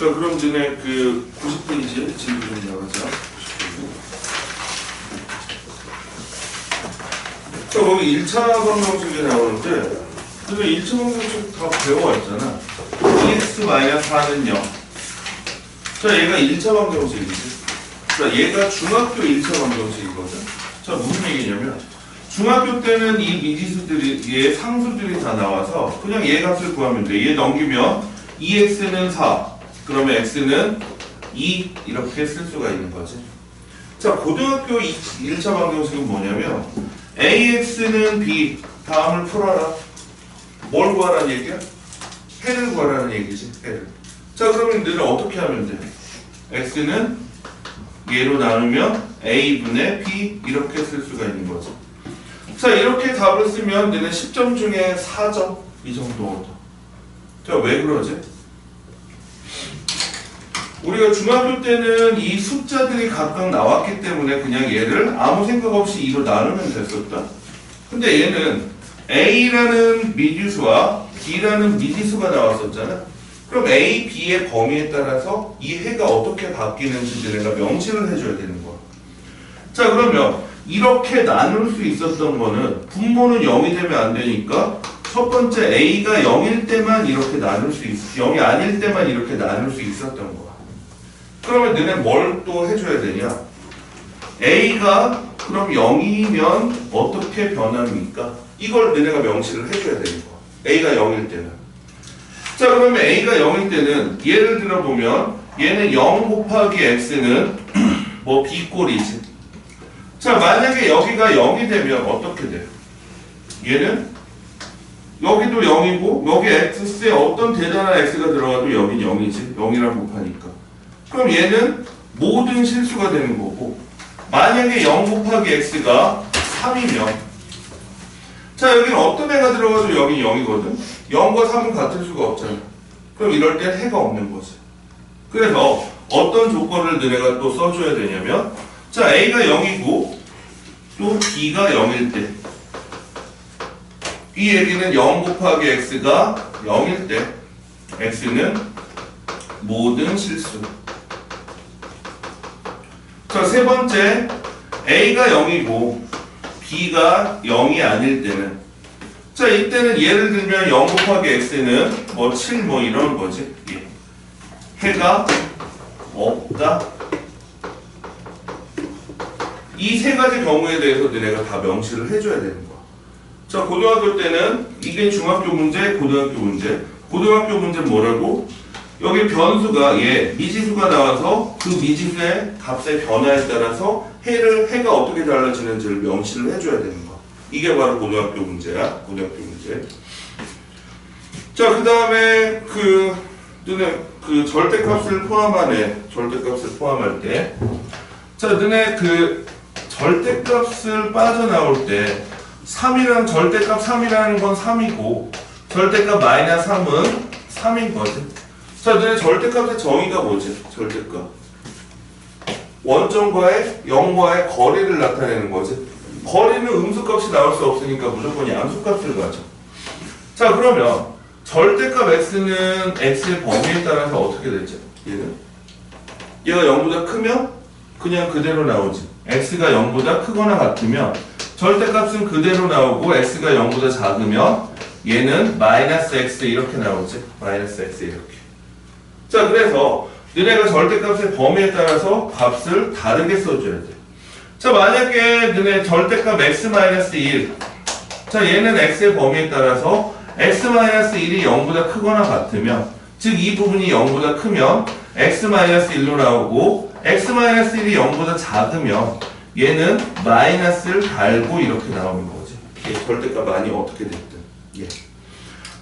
자 그럼 너네 그 90페이지에 질문 좀 나가자. 90페이지. 자 거기 1차 방정식이 나오는데 그래서 1차 방정식 다 배워왔잖아. 2x-4는 0. 자 얘가 1차 방정식이지. 자 얘가 중학교 1차 방정식이거든. 자 무슨 얘기냐면 중학교 때는 이 미지수들이 얘 상수들이 다 나와서 그냥 얘 값을 구하면 돼. 얘 넘기면 2x는 4, 그러면 x는 2 이렇게 쓸 수가 있는 거지. 자 고등학교 1차 방정식은 뭐냐면 ax는 b 다음을 풀어라. 뭘 구하라는 얘기야? 해를 구하라는 얘기지. 해를. 자 그러면 너는 어떻게 하면 돼? x는 얘로 나누면 a분의 b 이렇게 쓸 수가 있는 거죠. 자 이렇게 답을 쓰면 너는 10점 중에 4점 이 정도 얻어. 자왜 그러지? 우리가 중학교 때는 이 숫자들이 각각 나왔기 때문에 그냥 얘를 아무 생각 없이 2로 나누면 됐었다. 근데 얘는 A라는 미지수와 B라는 미지수가 나왔었잖아. 그럼 A, B의 범위에 따라서 이 해가 어떻게 바뀌는지 내가 명시를 해줘야 되는 거야. 자 그러면 이렇게 나눌 수 있었던 거는 분모는 0이 되면 안 되니까 첫 번째 A가 0일 때만 이렇게 나눌 수 있, 0이 아닐 때만 이렇게 나눌 수 있었던 거야. 그러면 너네 뭘 또 해줘야 되냐? A가 그럼 0이면 어떻게 변합니까? 이걸 너네가 명시를 해줘야 되는 거야. A가 0일 때는. 자 그러면 A가 0일 때는 예를 들어 보면 얘는 0 곱하기 X는 뭐 B꼴이지. 자 만약에 여기가 0이 되면 어떻게 돼? 얘는 여기도 0이고 여기 X에 어떤 대단한 X가 들어가도 여긴 0이지. 0이랑 곱하니까. 그럼 얘는 모든 실수가 되는 거고 만약에 0 곱하기 x가 3이면 자 여기는 어떤 애가 들어가도 여기 0이거든? 0과 3은 같을 수가 없잖아. 그럼 이럴 땐 해가 없는 거지. 그래서 어떤 조건을 너네가 또 써줘야 되냐면 자 a가 0이고 또 b가 0일 때. 이 얘기는 0 곱하기 x가 0일 때. x는 모든 실수 자, 세 번째, A가 0이고 B가 0이 아닐 때는 자, 이때는 예를 들면 0 곱하기 X는 뭐 7 뭐 이런 거지. 예. 해가 없다. 이 세 가지 경우에 대해서 너네가 다 명시를 해줘야 되는 거야. 자, 고등학교 때는 이게 중학교 문제, 고등학교 문제. 고등학교 문제 뭐라고? 여기 변수가 얘 미지수가 나와서 그 미지수의 값의 변화에 따라서 해를 해가 어떻게 달라지는지를 명시를 해줘야 되는 거. 이게 바로 고등학교 문제야. 고등학교 문제. 자, 그 다음에 그 너네 그 절대값을 포함하네. 절대값을 포함할 때. 자, 너네 그 절대값을 빠져나올 때 3이랑 절대값 3이라는 건 3이고 절대값 마이너스 3은 3인 거지. 자, 너네 절대값의 정의가 뭐지? 절대값. 원점과의 0과의 거리를 나타내는 거지. 거리는 음수값이 나올 수 없으니까 무조건 양수값을 가져. 자, 그러면 절대값 x는 x의 범위에 따라서 어떻게 되지? 얘는? 얘가 0보다 크면 그냥 그대로 나오지. x가 0보다 크거나 같으면 절대값은 그대로 나오고 x가 0보다 작으면 얘는 마이너스 x 이렇게 나오지. 마이너스 x 이렇게. 자, 그래서 너네가 절대값의 범위에 따라서 값을 다르게 써줘야 돼. 자, 만약에 너네 절대값 x-1. 자, 얘는 x의 범위에 따라서 x-1이 0보다 크거나 같으면, 즉, 이 부분이 0보다 크면 x-1로 나오고, x-1이 0보다 작으면 얘는 마이너스를 달고 이렇게 나오는 거지. 예, 절대값 많이 어떻게 됐든. 예.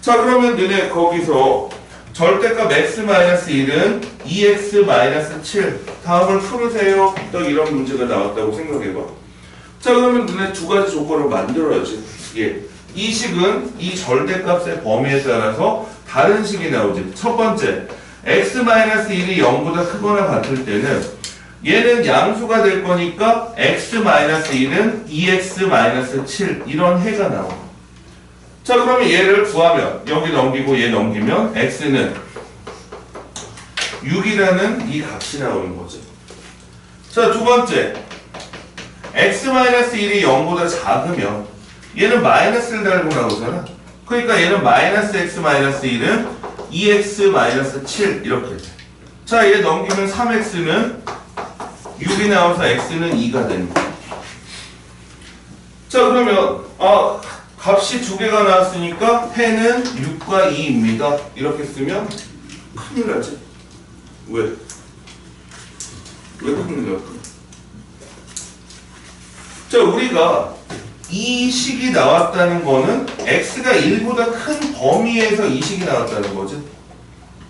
자, 그러면 너네 거기서 절대값 x-1은 2x-7 다음을 풀으세요. 딱 이런 문제가 나왔다고 생각해봐. 자 그러면 눈에 두 가지 조건을 만들어야지. 예. 이 식은 이 절대값의 범위에 따라서 다른 식이 나오지. 첫 번째 x-1이 0보다 크거나 같을 때는 얘는 양수가 될 거니까 x-1은 2x-7 이런 해가 나와 자 그러면 얘를 구하면 여기 넘기고 얘 넘기면 x는 6이라는 이 값이 나오는 거죠. 자, 두 번째. x-1이 0보다 작으면 얘는 마이너스를 달고 나오잖아. 그러니까 얘는 마이너스 x-1은 2x-7 이렇게 돼. 자, 얘 넘기면 3x는 6이 나와서 x는 2가 되는 거야. 자, 그러면 아, 값이 두 개가 나왔으니까 해는 6과 2입니다. 이렇게 쓰면 큰일 나지. 왜? 왜 큰일 날까? 자, 우리가 이 식이 나왔다는 거는 x가 1보다 큰 범위에서 이 식이 나왔다는 거지.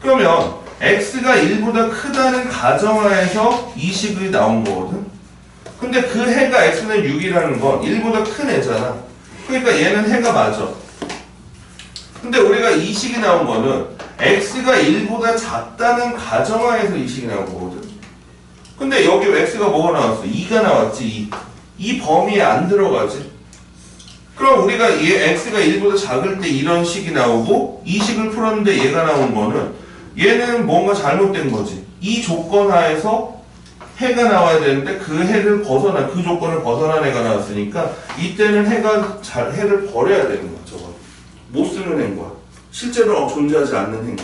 그러면 x가 1보다 크다는 가정하에서 이 식이 나온 거거든. 근데 그 해가 x는 6이라는 건 1보다 큰 애잖아. 그러니까 얘는 해가 맞아. 근데 우리가 이 식이 나온 거는 x가 1보다 작다는 가정하에서 이 식이 나온 거거든. 근데 여기 x가 뭐가 나왔어? 2가 나왔지. 2. 이 범위에 안 들어가지. 그럼 우리가 얘 x가 1보다 작을 때 이런 식이 나오고 이 식을 풀었는데 얘가 나온 거는 얘는 뭔가 잘못된 거지. 이 조건 하에서 해가 나와야 되는데 그 해를 벗어나 그 조건을 벗어난 해가 나왔으니까 이때는 해가 잘 해를 버려야 되는. 저거 못 쓰는 해인. 실제로 존재하지 않는 해인.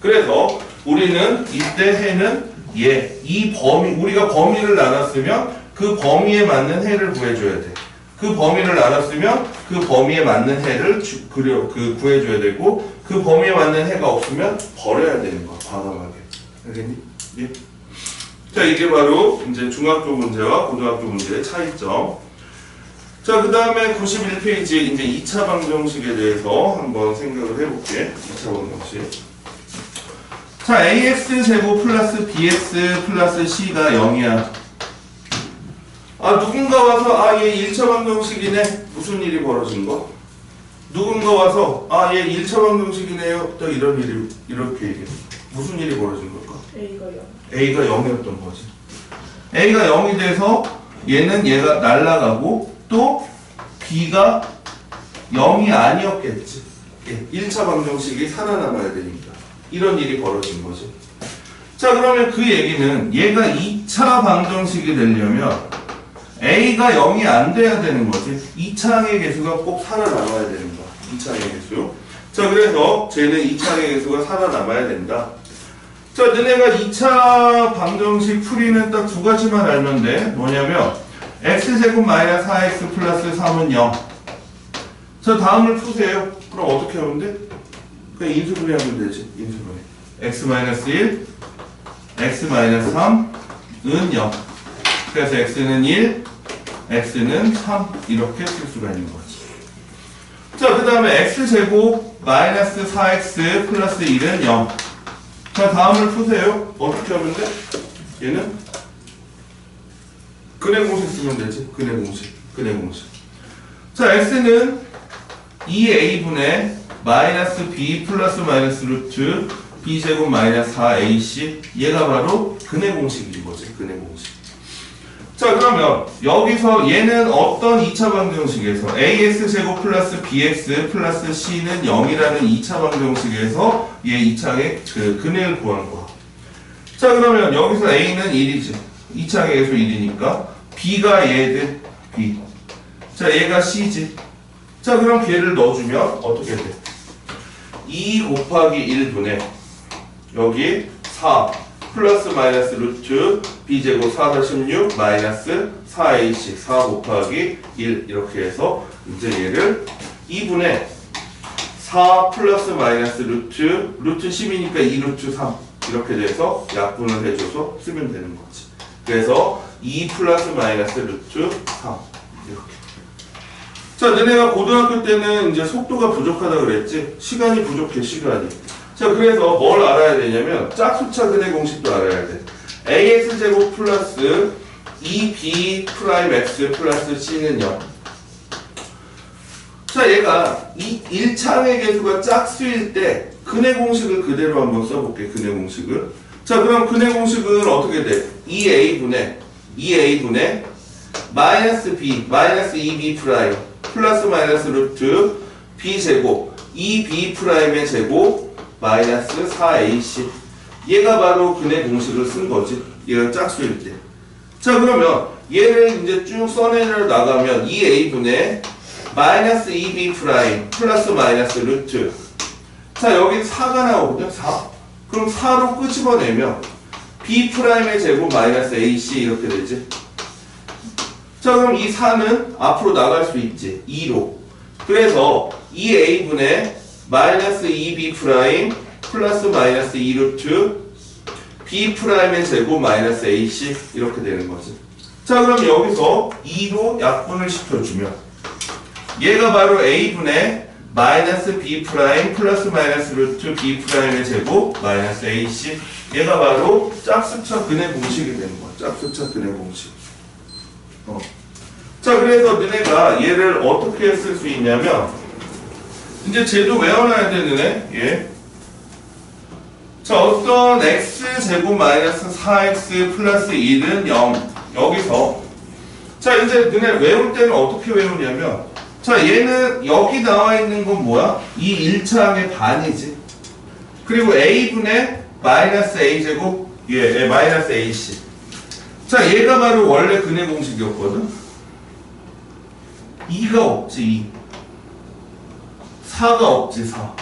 그래서 우리는 이때 해는 얘이 범위 우리가 범위를 나눴으면 그 범위에 맞는 해를 구해줘야 돼. 그 범위를 나눴으면 그 범위에 맞는 해를 주, 그려 그 구해줘야 되고 그 범위에 맞는 해가 없으면 버려야 되는 거야 과감하게 알겠니? 예. 자 이게 바로 이제 중학교 문제와 고등학교 문제의 차이점. 자 그 다음에 91페이지 이제 2차 방정식에 대해서 한번 생각을 해볼게. 2차 방정식. 자 ax 제곱 플러스 bx 플러스 c가 0이야. 아 누군가 와서 아 얘 1차 방정식이네 무슨 일이 벌어진 거? 누군가 와서 아 얘 1차 방정식이네요 또 이런 일이 이렇게 얘기해 무슨 일이 벌어진 걸까? A가 0. A가 0이었던 거지 A가 0이 돼서 얘는 얘가 날라가고 또 B가 0이 아니었겠지 예, 1차 방정식이 살아남아야 되니까 이런 일이 벌어진 거지 자 그러면 그 얘기는 얘가 2차 방정식이 되려면 A가 0이 안 돼야 되는 거지. 2차항의 개수가 꼭 살아남아야 되는 거야. 2차항의 개수. 자, 그래서 쟤는 2차항의 개수가 살아남아야 된다. 자, 너네가 2차 방정식 풀이는 딱 두 가지만 알면 돼. 뭐냐면, x제곱 마이너스 4x 플러스 3은 0. 자, 다음을 푸세요. 그럼 어떻게 하면 돼? 그냥 인수분해 하면 되지. 인수분해. x 마이너스 1, x 마이너스 3은 0. 그래서 x는 1, x는 3 이렇게 쓸 수가 있는 거지. 자, 그 다음에 x제곱 마이너스 4x 플러스 1은 0. 자, 다음을 푸세요. 어떻게 하면 돼? 얘는 근해 공식 쓰면 되지. 근해 공식. 근해 공식. 자, x는 2a분의 마이너스 b 플러스 마이너스 루트 b제곱 마이너스 4ac 얘가 바로 근해 공식인 거지. 근해 공식. 자 그러면 여기서 얘는 어떤 2차 방정식에서 ax-제곱 플러스 bx 플러스 c는 0이라는 2차 방정식에서 얘 2차의 그 근해를 구한 거야. 자 그러면 여기서 a는 1이지. 2차의 계수 1이니까 b가 얘들 b. 자 얘가 c지. 자 그럼 걔를 넣어주면 어떻게 돼? 2 곱하기 1분의 여기 4 플러스 마이너스 루트 b제곱 4다 16 마이너스 4ac 4 곱하기 1 이렇게 해서 이제 얘를 2분의 4 플러스 마이너스 루트 루트 10이니까 2 루트 3 이렇게 돼서 약분을 해줘서 쓰면 되는 거지. 그래서 2 플러스 마이너스 루트 3 이렇게. 자 너네가 고등학교 때는 이제 속도가 부족하다 그랬지? 시간이 부족해 시간이 자 그래서 뭘 알아야 되냐면 짝수차 근해 공식도 알아야 돼 ax 제곱 플러스 2b 프라임 x 플러스 c는 0. 자 얘가 이 1차항의 개수가 짝수일 때 근해 공식을 그대로 한번 써볼게 근해 공식을 자 그럼 근해 공식은 어떻게 돼? 2a분의 2a분의 마이너스 b 마이너스 2b 프라임 플러스 마이너스 루트 b 제곱 2b 프라임의 제곱 마이너스 4ac 얘가 바로 근의 공식을 쓴 거지. 얘가 짝수일 때. 자 그러면 얘를 이제 쭉 써내려 나가면 2a분의 마이너스 2b 프라임 플러스 마이너스 루트. 자 여기 4가 나오거든 4 그럼 4로 끄집어내면 b 프라임의 제곱 마이너스 ac 이렇게 되지. 자 그럼 이 4는 앞으로 나갈 수 있지 2로. 그래서 2a분의 마이너스 2b 프라임 플러스 마이너스 2 루트 b 프라임의 제곱 마이너스 ac 이렇게 되는 거지. 자 그럼 여기서 2로 약분을 시켜주면 얘가 바로 a분의 마이너스 b 프라임 플러스 마이너스 루트 b 프라임의 제곱 마이너스 ac 얘가 바로 짝수차 근의 공식이 되는 거야. 짝수차 근의 공식. 어. 자 그래서 너네가 얘를 어떻게 쓸 수 있냐면 이제 쟤도 외워놔야 되는 애. 예. 자, 어떤 x 제곱 마이너스 4x 플러스 1은 0. 여기서 자, 이제 너네 외울 때는 어떻게 외우냐면 자, 얘는 여기 나와 있는 건 뭐야? 이 1차항의 반이지. 그리고 a분의 마이너스 a 제곱 예, 예, 마이너스 ac. 자, 얘가 바로 원래 근의 공식이었거든. 2가 없지, 2. 4가 없지, 4.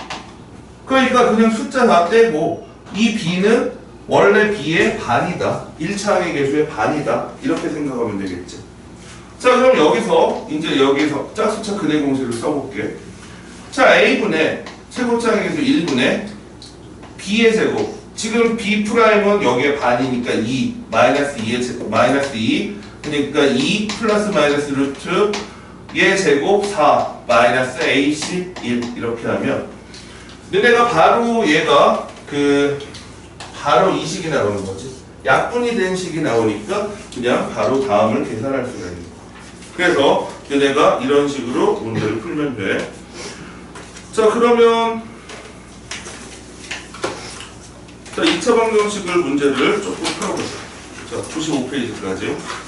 그러니까 그냥 숫자 다 떼고 이 b는 원래 b의 반이다. 1차 항의 개수의 반이다. 이렇게 생각하면 되겠지. 자 그럼 여기서 이제 여기서 짝수차 근의 공식을 써볼게. 자 a분의 최고차 항의 개수 1분의 b의 제곱. 지금 b 프라임은 여기에 반이니까 2 마이너스 2의 제곱 마이너스 2 그러니까 2 플러스 마이너스 루트 얘 제곱 4 마이너스 ac 1 이렇게 하면 너네가 바로 얘가 그 바로 이 식이 나오는 거지. 약분이 된 식이 나오니까 그냥 바로 다음을 계산할 수가 있는 거야. 그래서 너네가 이런 식으로 문제를 풀면 돼. 자 그러면 자 2차 방정식을 문제를 조금 풀어보자. 자 95페이지까지.